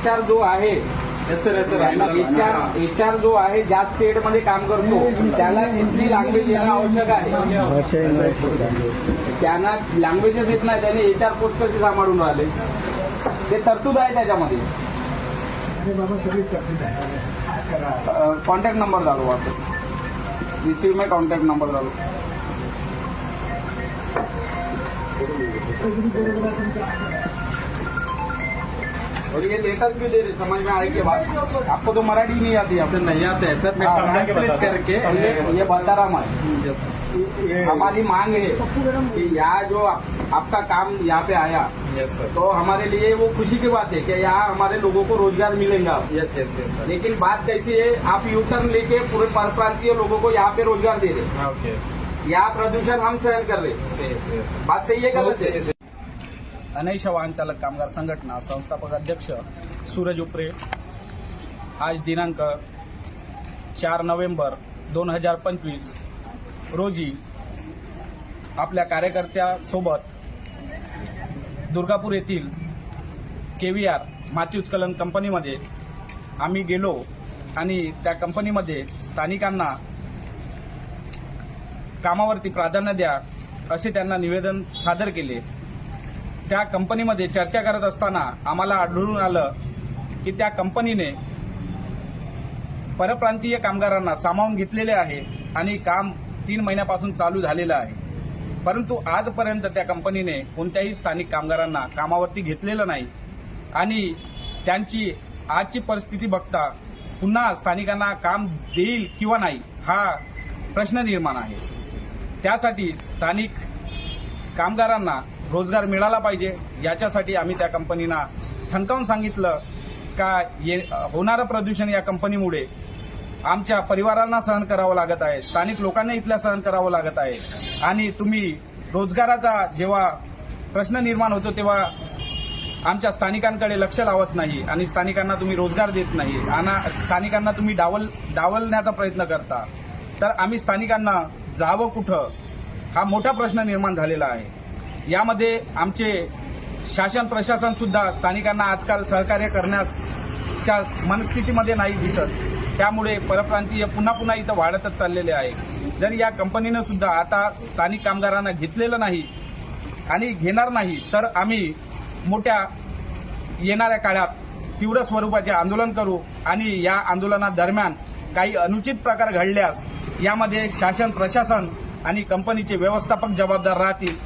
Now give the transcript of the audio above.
H R जो आहे H R H R जो आहे ज्या स्टेटमध्ये काम करतो त्याला हिंदी लँग्वेज येणं आवश्यक आहे. त्यांना लँग्वेजेस येत नाही त्याने एच आर पोस्ट कसे सांभाळून राहिले? ते तरतूद आहे त्याच्यामध्ये. कॉन्टॅक्ट नंबर डालो वाटत. रिसीव में कॉन्टॅक्ट नंबर डालो और ये लेटर भी दे रहे समझ में आए के बाद आपको तो मराठी नहीं आती है सर नहीं आते हैं सर मैं हाँ, समझा के बता करके ये ये बता रहा मैं यस सर हमारी मांग है कि यहाँ जो आप- आपका काम यहाँ पे आया यस सर तो हमारे लिए वो खुशी की बात है कि यहाँ हमारे लोगों को रोज़गार मिलेगा। यस यस यस सर लेकिन बात कैसी है आप यू टर्न लेके पूरे परप्रांतीय लोगों को यहाँ पे रोज़गार दे रहे हाँ। यहाँ प्रदूषण हम सहन कर रहे बात सही है गलत है? अनैश वाहन चालक कामगार संघटना संस्थापक अध्यक्ष सूरज उपरे. आज दिनांक चार नोव्हेंबर दोन हजार पंचवीस रोजी आपल्या कार्यकर्त्यासोबत दुर्गापूर येथील केव्हीआर माती उत्कलन कंपनीमध्ये आम्ही गेलो आणि त्या कंपनीमध्ये स्थानिकांना कामावरती प्राधान्य द्या असे त्यांना निवेदन सादर केले. त्या कंपनीमध्ये चर्चा करत असताना आम्हाला आढळून आलं की त्या कंपनीने परप्रांतीय कामगारांना सामावून घेतलेले आहे आणि काम तीन महिन्यापासून चालू झालेलं आहे. परंतु आजपर्यंत त्या कंपनीने कोणत्याही स्थानिक कामगारांना कामावरती घेतलेलं नाही आणि त्यांची आजची परिस्थिती बघता पुन्हा स्थानिकांना काम देईल किंवा नाही हा प्रश्न निर्माण आहे. त्यासाठी स्थानिक कामगारांना रोजगार मिळाला पाहिजे याच्यासाठी आम्ही त्या कंपनीना ठणकावून सांगितलं का ये होणारं प्रदूषण या कंपनीमुळे आमच्या परिवारांना सहन करावं लागत आहे स्थानिक लोकांना इथल्या सहन करावं लागत आहे. आणि तुम्ही रोजगाराचा जेव्हा प्रश्न निर्माण होतो तेव्हा आमच्या स्थानिकांकडे लक्ष लावत नाही आणि स्थानिकांना तुम्ही रोजगार देत नाही. आणि स्थानिकांना तुम्ही डावल डावलण्याचा प्रयत्न करता. तर आम्ही स्थानिकांना जावं कुठं हा मोठा प्रश्न निर्माण झालेला आहे. यामध्ये आमचे शासन प्रशासन सुद्धा स्थानिकांना आजकाल सहकार्य करण्याच्या मनस्थितीमध्ये नाही दिसत. त्यामुळे परप्रांतीय पुन्हा पुन्हा इथं वाढतच चाललेले आहे. जर या कंपनीनं सुद्धा आता स्थानिक कामगारांना घेतलेलं नाही आणि घेणार नाही तर आम्ही मोठ्या येणाऱ्या काळात तीव्र स्वरूपाचे आंदोलन करू आणि या आंदोलनादरम्यान काही अनुचित प्रकार घडल्यास यामध्ये शासन प्रशासन आणि कंपनीचे व्यवस्थापक जबाबदार राहतील.